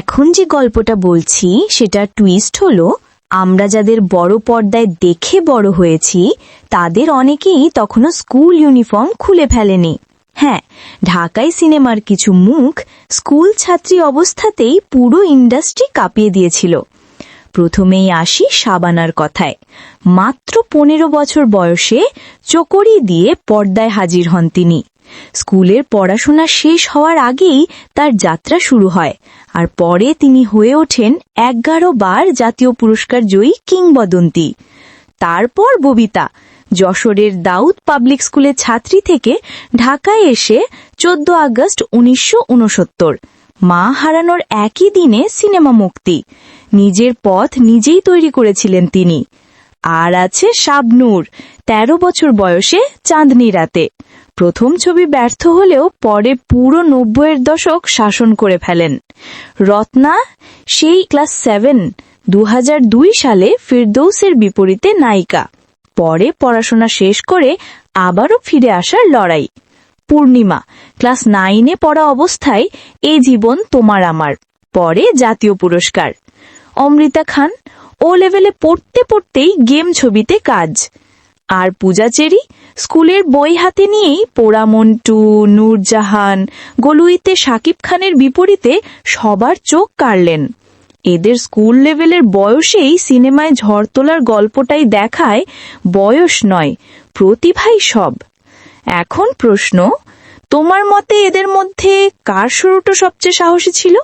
এখন যে গল্পটা বলছি সেটা টুইস্ট হলো, আমরা যাদের বড় পর্দায় দেখে বড় হয়েছি, তাদের অনেকেই তখনও স্কুল ইউনিফর্ম খুলে ফেলেনি। হ্যাঁ ঢাকায় সিনেমার কিছু মুখ স্কুল ছাত্রী অবস্থাতেই পুরো ইন্ডাস্ট্রি কাঁপিয়ে দিয়েছিল। প্রথমেই আসি সাবানার কথায়। মাত্র পনেরো বছর বয়সে চকরি দিয়ে পর্দায় হাজির হন তিনি। স্কুলের পড়াশোনা শেষ হওয়ার আগেই তার যাত্রা শুরু হয়, আর পরে তিনি হয়ে ওঠেন এগারো বার জাতীয় পুরস্কার জয়ী কিংবদন্তি। তারপর ববিতা, যশোরের দাউদ পাবলিক স্কুলের ছাত্রী থেকে ঢাকায় এসে চোদ্দ আগস্ট উনিশশো উনসত্তর, মা হারানোর একই দিনে সিনেমা মুক্তি। নিজের পথ নিজেই তৈরি করেছিলেন তিনি। আর আছে শাবনূর ১৩ বছর বয়সে চাঁদনি রাতে। প্রথম ছবি ব্যর্থ হলেও পরে পুরো নব্বইয়ের দশক শাসন করে ফেলেন। রত্না, সেই ক্লাস সেভেন দু হাজার দুই সালে ফিরদৌসের বিপরীতে নায়িকা। পরে পড়াশোনা শেষ করে আবারও ফিরে আসার লড়াই। পূর্ণিমা, ক্লাস নাইনে পড়া অবস্থায় এ জীবন তোমার আমার। পরে জাতীয় পুরস্কার। অমৃতা খান, ও লেভেলে পড়তে পড়তেই গেম ছবিতে কাজ। আর পূজা চেরি স্কুলের বই হাতে নিয়েই পোড়ামন্টু, নূরজাহান, গলুইতে সাকিব খানের বিপরীতে সবার চোখ কাড়লেন। এদের স্কুল লেভেলের বয়সেই সিনেমায় ঝড় তোলার গল্পটাই দেখায় বয়স নয়, প্রতিভাই সব। এখন প্রশ্ন, তোমার মতে এদের মধ্যে কার শুরুটা সবচেয়ে সাহসী ছিল?